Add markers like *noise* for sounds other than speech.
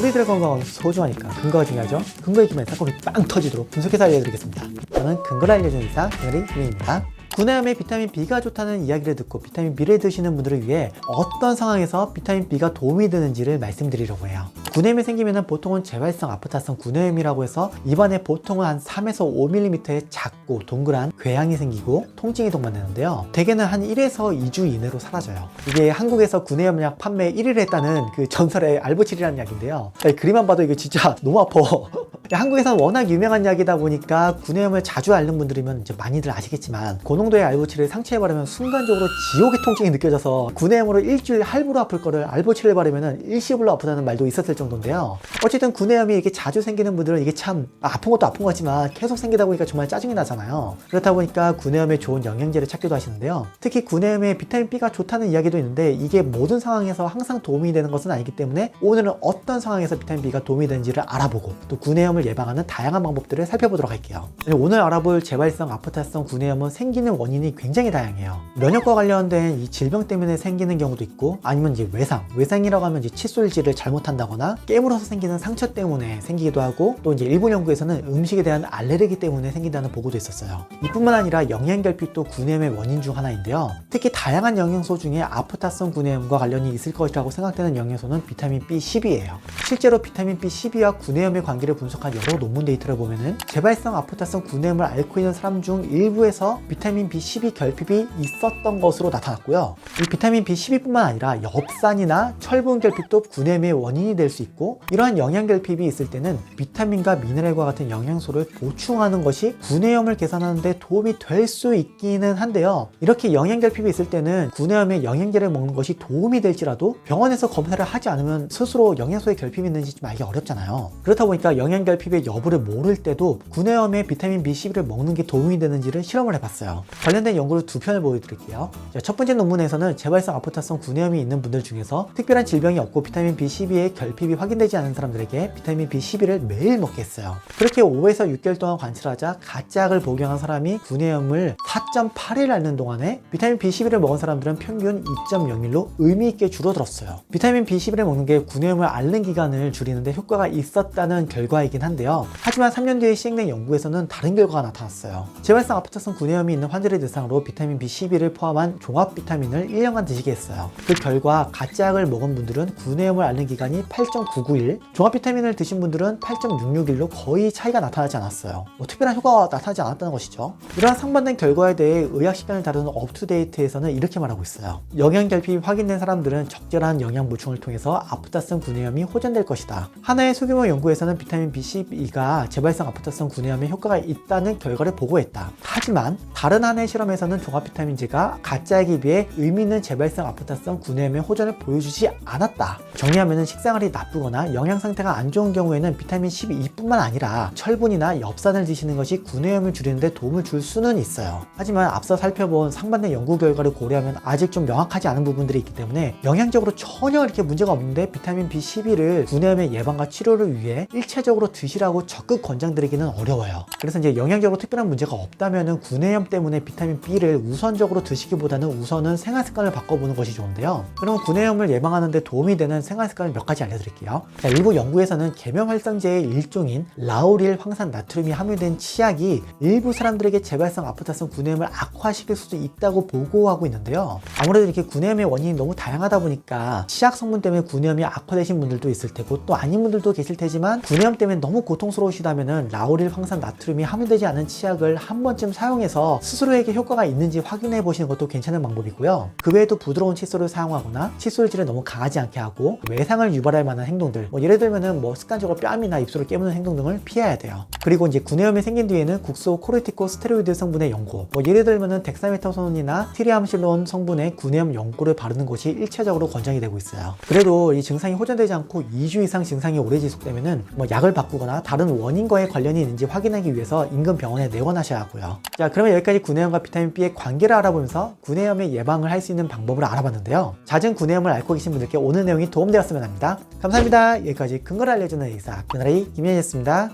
우리들의 건강은 소중하니까 근거가 중요하죠. 근거에 기면 사건이 빵 터지도록 분석해서 알려드리겠습니다. 저는 근거를 알려주는 의사 김혜리 김혜입니다. 구내염에 비타민 B가 좋다는 이야기를 듣고 비타민 B를 드시는 분들을 위해 어떤 상황에서 비타민 B가 도움이 되는지를 말씀드리려고 해요. 구내염이 생기면 보통은 재활성 아프타성 구내염이라고 해서 입안에 보통은 한 3에서 5mm의 작고 동그란 궤양이 생기고 통증이 동반되는데요. 대개는 한 1에서 2주 이내로 사라져요. 이게 한국에서 구내염 약 판매 1위를 했다는 그 전설의 알보칠이라는 약인데요. 그림만 봐도 이거 진짜 *laughs* 너무 아파. 한국에서는 워낙 유명한 약이다 보니까 구내염을 자주 앓는 분들이면 이제 많이들 아시겠지만 고농도의 알보칠을 상처에 바르면 순간적으로 지옥의 통증이 느껴져서 구내염으로 일주일 할부로 아플 거를 알보칠을 바르면 일시불로 아프다는 말도 있었을 정도인데요. 어쨌든 구내염이 이렇게 자주 생기는 분들은 이게 참 아픈 것도 아픈 거지만 계속 생기다 보니까 정말 짜증이 나잖아요. 그렇다 보니까 구내염에 좋은 영양제를 찾기도 하시는데요. 특히 구내염에 비타민 B가 좋다는 이야기도 있는데 이게 모든 상황에서 항상 도움이 되는 것은 아니기 때문에 오늘은 어떤 상황에서 비타민 B가 도움이 되는지를 알아보고 또 구내염 을 예방하는 다양한 방법들을 살펴보도록 할게요. 오늘 알아볼 재발성 아프타성 구내염은 생기는 원인이 굉장히 다양해요. 면역과 관련된 이 질병 때문에 생기는 경우도 있고 아니면 이제 외상, 외상이라고 하면 이제 칫솔질을 잘못한다거나 깨물어서 생기는 상처 때문에 생기기도 하고 또 이제 일부 연구에서는 음식에 대한 알레르기 때문에 생긴다는 보고도 있었어요. 이뿐만 아니라 영양결핍도 구내염의 원인 중 하나인데요. 특히 다양한 영양소 중에 아프타성 구내염과 관련이 있을 것이라고 생각되는 영양소는 비타민 B12예요. 실제로 비타민 B12와 구내염의 관계를 분석한 여러 논문 데이터를 보면은 재발성 아프타성 구내염을 앓고 있는 사람 중 일부에서 비타민 B12 결핍이 있었던 것으로 나타났고요. 이 비타민 B12뿐만 아니라 엽산이나 철분 결핍도 구내염의 원인이 될 수 있고 이러한 영양 결핍이 있을 때는 비타민과 미네랄과 같은 영양소를 보충하는 것이 구내염을 개선하는데 도움이 될 수 있기는 한데요. 이렇게 영양 결핍이 있을 때는 구내염에 영양제를 먹는 것이 도움이 될지라도 병원에서 검사를 하지 않으면 스스로 영양소의 결핍이 있는지 좀 알기 어렵잖아요. 그렇다 보니까 영양 결핍 의 여부를 모를 때도 구내염에 비타민 B12를 먹는 게 도움이 되는지를 실험을 해봤어요. 관련된 연구를 두 편을 보여드릴게요. 자, 첫 번째 논문에서는 재발성 아프타성 구내염이 있는 분들 중에서 특별한 질병이 없고 비타민 B12의 결핍이 확인되지 않은 사람들에게 비타민 B12를 매일 먹게 했어요. 그렇게 5에서 6개월 동안 관찰하자 가짜약을 복용한 사람이 구내염을 4.8일 앓는 동안에 비타민 B12를 먹은 사람들은 평균 2.01로 의미 있게 줄어들었어요. 비타민 B12를 먹는 게 구내염을 앓는 기간을 줄이는데 효과가 있었다는 결과이긴 한데요. 하지만 3년 뒤에 시행된 연구에서는 다른 결과가 나타났어요. 재발성 아프타성 구내염이 있는 환자를 대상으로 비타민 B12를 포함한 종합 비타민을 1년간 드시게 했어요. 그 결과 가짜 약을 먹은 분들은 구내염을 앓는 기간이 8.991, 종합 비타민을 드신 분들은 8.661로 거의 차이가 나타나지 않았어요. 뭐 특별한 효과가 나타나지 않았다는 것이죠. 이러한 상반된 결과에 대해 의학시간을 다루는 업투데이트에서는 이렇게 말하고 있어요. 영양 결핍이 확인된 사람들은 적절한 영양 보충을 통해서 아프타성 구내염이 호전될 것이다. 하나의 소규모 연구에서는 비타민 B12 가 재발성 아프타성 구내염에 효과가 있다는 결과를 보고했다. 하지만 다른 하나의 실험에서는 종합 비타민제가 가짜약에 비해 의미 있는 재발성 아프타성 구내염의 호전을 보여주지 않았다. 정리하면 식생활이 나쁘거나 영양 상태가 안 좋은 경우에는 비타민 12뿐만 아니라 철분이나 엽산을 드시는 것이 구내염을 줄이는데 도움을 줄 수는 있어요. 하지만 앞서 살펴본 상반된 연구 결과를 고려하면 아직 좀 명확하지 않은 부분들이 있기 때문에 영양적으로 전혀 이렇게 문제가 없는데 비타민 B12를 구내염의 예방과 치료를 위해 일체적으로 드 시라고 적극 권장드리기는 어려워요. 그래서 이제 영양적으로 특별한 문제가 없다면은 구내염 때문에 비타민 B를 우선적으로 드시기보다는 우선은 생활 습관을 바꿔보는 것이 좋은데요. 그럼 구내염을 예방하는데 도움이 되는 생활 습관을 몇 가지 알려드릴게요. 자, 일부 연구에서는 계면 활성제의 일종인 라우릴 황산 나트륨이 함유된 치약이 일부 사람들에게 재발성 아프타성 구내염을 악화시킬 수도 있다고 보고하고 있는데요. 아무래도 이렇게 구내염의 원인이 너무 다양하다 보니까 치약 성분 때문에 구내염이 악화되신 분들도 있을 테고 또 아닌 분들도 계실 테지만 구내염 때문에 너무 고통스러우시다면은 라우릴 황산 나트륨이 함유되지 않은 치약을 한 번쯤 사용해서 스스로에게 효과가 있는지 확인해 보시는 것도 괜찮은 방법이고요. 그 외에도 부드러운 칫솔을 사용하거나 칫솔질을 너무 강하지 않게 하고 외상을 유발할 만한 행동들 뭐 예를 들면은 뭐 습관적으로 뺨이나 입술을 깨무는 행동 등을 피해야 돼요. 그리고 이제 구내염이 생긴 뒤에는 국소 코르티코 스테로이드 성분의 연고 뭐 예를 들면은 덱사메타손이나 트리암실론 성분의 구내염 연고를 바르는 것이 일차적으로 권장이 되고 있어요. 그래도 이 증상이 호전되지 않고 2주 이상 증상이 오래 지속되면은 뭐 약을 바꾸거나 다른 원인과의 관련이 있는지 확인하기 위해서 인근 병원에 내원하셔야 하고요. 자, 그러면 여기까지 구내염과 비타민 B의 관계를 알아보면서 구내염의 예방을 할 수 있는 방법을 알아봤는데요. 잦은 구내염을 앓고 계신 분들께 오늘 내용이 도움되었으면 합니다. 감사합니다. 여기까지 근거를 알려주는 의사, 그나라이 김현이었습니다.